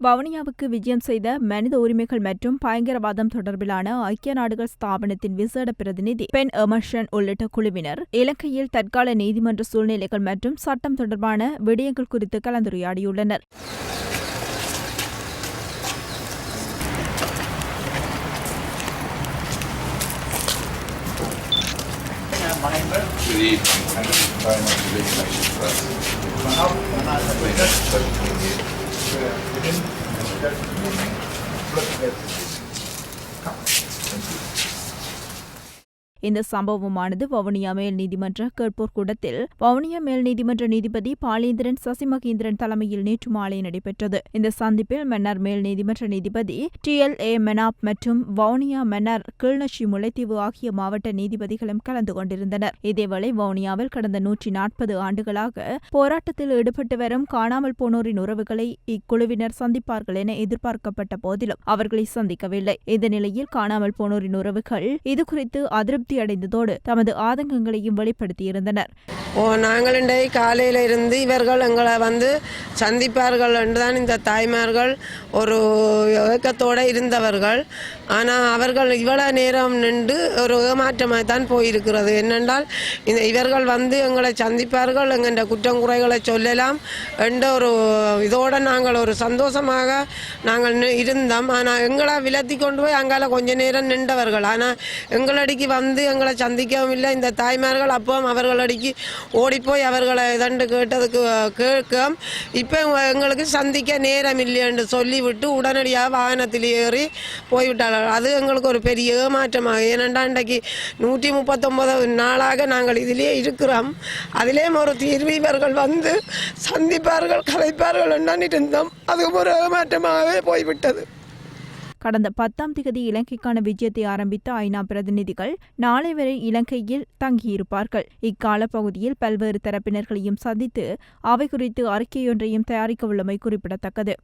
வவுனியாவுக்கு விஜயம் செய்த மனித உரிமைகள் மற்றும் பயங்கரவாதம் தொடர்பிலான ஐக்கிய நாடுகள் ஸ்தாபனத்தின் விசேட பிரதிநிதி பென் எமர்ஷன் உள்ளிட்ட குழுவினர் இலங்கையில் தற்கால நீதிமன்ற சூழ்நிலைகள் மற்றும் சட்டம் தொடர்பான விடயங்கள் குறித்து கலந்துரையாடியுள்ளனர் Good evening. Thank you. இந்த சம்பவமானது வவுனியா மேல் நீதிமன்ற கேட்போர் கூடத்தில். வவுனியா மேல் நீதிமன்ற நீதிபதி பாலேந்திரன் சசிமகேந்திரன் தலைமையில் நேற்று மாலை நடைபெற்றது. இந்த சந்திப்பில் மன்னர் மேல் நீதிமன்ற நீதிபதி டி எல் ஏ மெனாப் மற்றும் வவுனியா மன்னர் கிள்நஷி முல்லைத்தீவு ஆகிய மாவட்ட நீதிபதிகளும் கலந்து கொண்டிருந்தனர். இதேவேளை வவுனியாவில் கடந்த நூற்றி நாற்பது ஆண்டுகளாக போராட்டத்தில் ஈடுபட்டு வரும் காணாமல் போனோரின் உறவுகளை இக்குழுவினர் சந்திப்பார்கள் என எதிர்பார்க்கப்பட்ட போதிலும் அவர்களை சந்திக்கவில்லை. இந்த நிலையில் காணாமல் போனோரின் உறவுகள் இதுகுறித்து அதிருப்தி அடைந்ததோடு தமது ஆதங்கங்களையும் வெளிப்படுத்தியிருந்தனர். நாங்கள் இன்றைய காலையில் இருந்து இவர்கள் எங்களை வந்து சந்திப்பார்கள் என்றுதான் இந்த தாய்மார்கள் ஒரு இயக்கத்தோடு இருந்தவர்கள். ஆனால் அவர்கள் இவ்வளோ நேரம் நின்று ஒரு ஏமாற்றமாக தான் போயிருக்கிறது. என்னென்றால் இந்த இவர்கள் வந்து எங்களை சந்திப்பார்கள் எங்கள்ட குற்றம் குறைகளை சொல்லலாம் என்ற ஒரு இதோடு நாங்கள் ஒரு சந்தோஷமாக நாங்கள் இருந்தோம். ஆனால் எங்களை விலத்தி கொண்டு போய் அங்கால கொஞ்ச நேரம் நின்றவர்கள். ஆனால் எங்களடிக்கு வந்து எங்களை சந்திக்கவும் இல்லை. இந்த தாய்மார்கள் அப்பவும் அவர்களடிக்கு ஓடிப்போய் அவர்களை இதண்டு கேட்டதுக்கு கேட்க இப்போ எங்களுக்கு சந்திக்க நேரம் இல்லைன்னு சொல்லிவிட்டு உடனடியாக வாகனத்தில் ஏறி போய்விட்டார்கள். அது எங்களுக்கு ஒரு பெரிய ஏமாற்றமாக. ஏனென்றா இன்றைக்கு நூற்றி முப்பத்தொம்பது நாளாக நாங்கள் இதிலே இருக்கிறோம். அதிலேயும் ஒரு தீர்வு இவர்கள் வந்து சந்திப்பார்கள் கலைப்பார்கள் என்று இருந்தோம் அது ஒரு ஏமாற்றமாகவே போய்விட்டது. கடந்த பத்தாம் திகதி இலங்கைக்கான விஜயத்தை ஆரம்பித்த ஐநா பிரதிநிதிகள் நாளை வரை இலங்கையில் தங்கியிருப்பார்கள். இக்கால பகுதியில் பல்வேறு தரப்பினர்களையும் சந்தித்து அவை குறித்து அறிக்கையொன்றையும் தயாரிக்க உள்ளமை குறிப்பிடத்தக்கது.